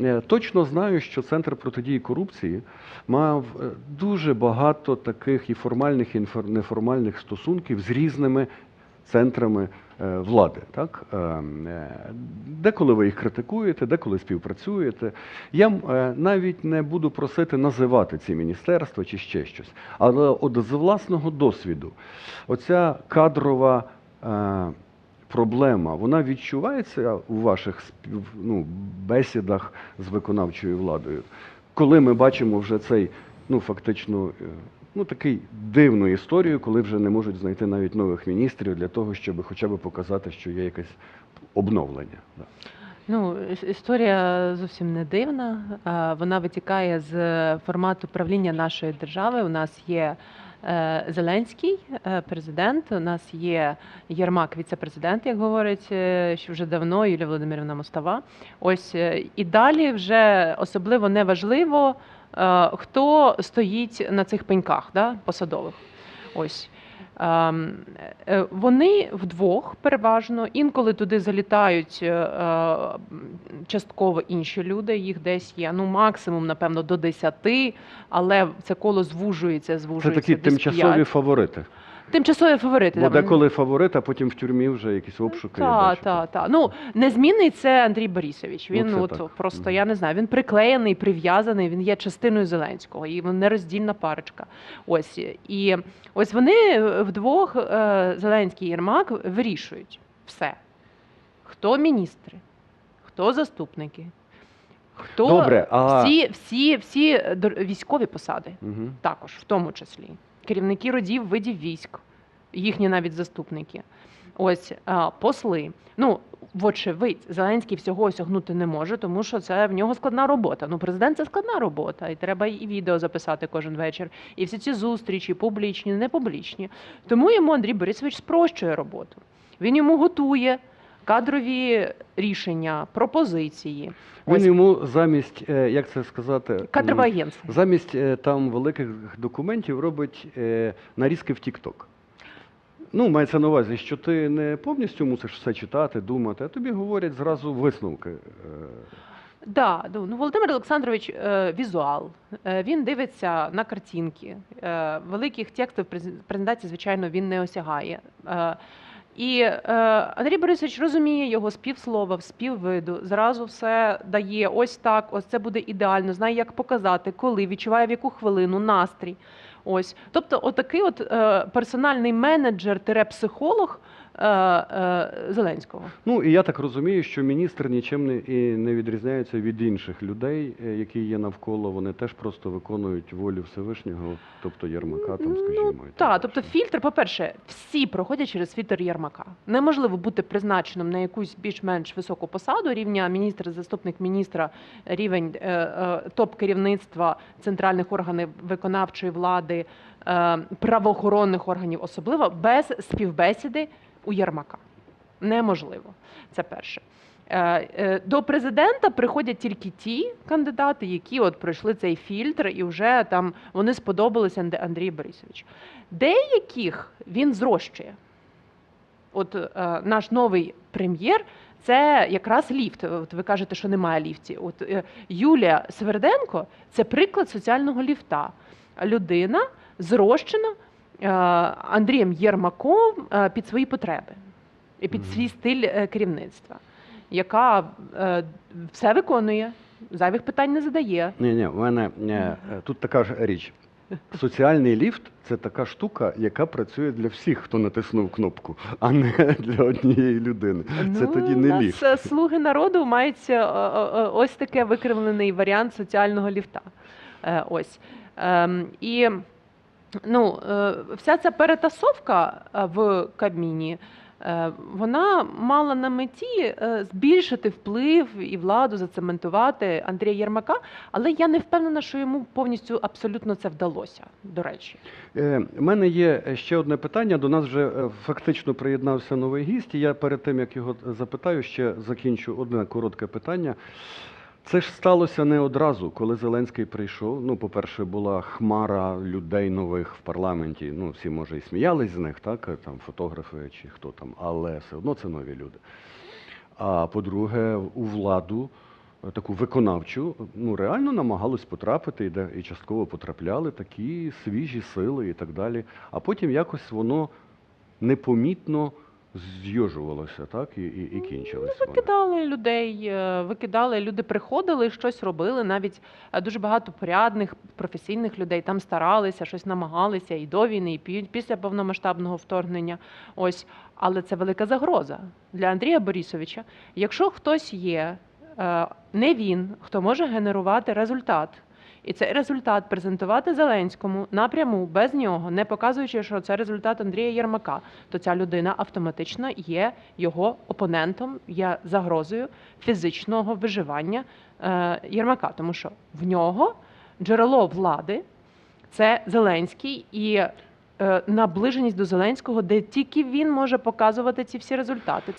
Е, точно знаю, що центр протидії корупції мав е, дуже багато таких і формальних, і неформальних стосунків з різними центрами е, влади. Так? Деколи ви їх критикуєте, деколи співпрацюєте. Я навіть не буду просити називати ці міністерства чи ще щось. Але от з власного досвіду, оця кадрова. Проблема, вона відчувається у ваших ну, бесідах з виконавчою владою, коли ми бачимо вже цей, ну фактично, е, ну такий дивну історію, коли вже не можуть знайти навіть нових міністрів для того, щоб хоча б показати, що є якесь обновлення. Ну, історія зовсім не дивна. Вона витікає з формату правління нашої держави. У нас є Зеленський, е, президент. У нас є Єрмак, віце-президент, як говорить, е, що вже давно Юлія Володимирівна Мостова. Ось е, і далі вже особливо не важливо, е, хто стоїть на цих пеньках да, посадових. Ось. Ем, е, Вони вдвох переважно інколи туди залітають е, частково інші люди. Їх десь є ну максимум, напевно, до 10, але це коло звужується, звужується. Це такі десь тимчасові 5. фаворити. Тимчасові фаворити. Бо деколи фаворит, а потім в тюрмі вже якісь обшуки. я Так, бачу. так, так. Ну незмінний це Андрій Борисович. Ну, Він це от так. просто я не знаю. Він приклеєний, прив'язаний. Він є частиною Зеленського, і він нероздільна парочка. Ось і ось вони вдвох е, Зеленський і Єрмак вирішують все. Хто міністри, хто заступники, хто Добре, а- всі, всі, всі е, дор- військові посади Угу. також, в тому числі. Керівники родів видів військ, їхні навіть заступники. Ось посли. Ну, вочевидь, Зеленський всього осягнути не може, тому що це в нього складна робота. Ну, президент це складна робота, і треба і відео записати кожен вечір. І всі ці зустрічі, публічні, не публічні. Тому йому Андрій Борисович спрощує роботу. Він йому готує кадрові рішення, пропозиції. Він Ось йому замість, е, як це сказати, кадрове агентство. замість е, там великих документів робить е, нарізки в TikTok. Ну, мається на увазі, що ти не повністю мусиш все читати, думати, а тобі говорять зразу висновки. Да, ну ну, Володимир Олександрович е, візуал. Е, він дивиться на картинки. Е, великих текстів презентації, звичайно, він не осягає. І е, Андрій Борисович розуміє його з півслова, з піввиду, зразу все дає ось так, ось це буде ідеально, знає, як показати, коли, відчуває в яку хвилину, настрій. Ось. Тобто, отакий от е, персональний менеджер-психолог е, е, Зеленського. Ну і я так розумію, що міністр нічим не, і не відрізняється від інших людей, е, які є навколо. Вони теж просто виконують волю Всевишнього, тобто Єрмака, там, скажімо. і Ну, так далі. тобто фільтр, по-перше, всі проходять через фільтр Єрмака. Неможливо бути призначеним на якусь більш-менш високу посаду рівня міністра, заступник міністра, рівень е, е, топ-керівництва центральних органів виконавчої влади, е, правоохоронних органів, особливо без співбесіди у Єрмака. Неможливо. Це перше. Е, е, До президента приходять тільки ті кандидати, які от пройшли цей фільтр, і вже там вони сподобалися Андрію Борисовичу. Деяких він зрощує. От е, наш новий прем'єр це якраз ліфт. От ви кажете, що немає ліфтів. От Юлія Сверденко це приклад соціального ліфта. Людина зрощена Андрієм Єрмаком е, під свої потреби і під свій стиль е, керівництва, яка е, все виконує, зайвих питань не задає. Ні, ні, у мене е, тут така ж річ. Соціальний ліфт це така штука, яка працює для всіх, хто натиснув кнопку, а не для однієї людини. Це Ну, тоді не нас, ліфт. е, Слуги народу мають е, е, е, ось таке викривлений варіант соціального ліфта. Е, Ось. Ем, І ну, е, вся ця перетасовка е, в Кабміні. е, Вона мала на меті збільшити вплив і владу, зацементувати Андрія Єрмака, але я не впевнена, що йому повністю абсолютно це вдалося. До речі, У мене є ще одне питання. До нас вже фактично приєднався новий гість. Я перед тим як його запитаю, ще закінчу одне коротке питання. Це ж сталося не одразу, коли Зеленський прийшов. Ну, по-перше, була хмара людей нових в парламенті. Ну, всі може і сміялись з них, так там фотографи чи хто там, але все одно це нові люди. А по-друге, у владу е, таку виконавчу, ну реально намагались потрапити і частково потрапляли такі свіжі сили і так далі. А потім якось воно непомітно зйожувалося, так, і, і, і кінчилось. воно. Викидали людей, е, викидали, люди приходили, щось робили. Навіть е, дуже багато порядних професійних людей там старалися, щось намагалися і до війни, і пі- після повномасштабного вторгнення. Ось, але це велика загроза для Андрія Борисовича. Якщо хтось є, е, не він, хто може генерувати результат. І цей результат презентувати Зеленському напряму без нього, не показуючи, що це результат Андрія Єрмака, то ця людина автоматично є його опонентом, є загрозою фізичного виживання е, Єрмака, тому що в нього джерело влади це Зеленський і е, наближеність до Зеленського, де тільки він може показувати ці всі результати.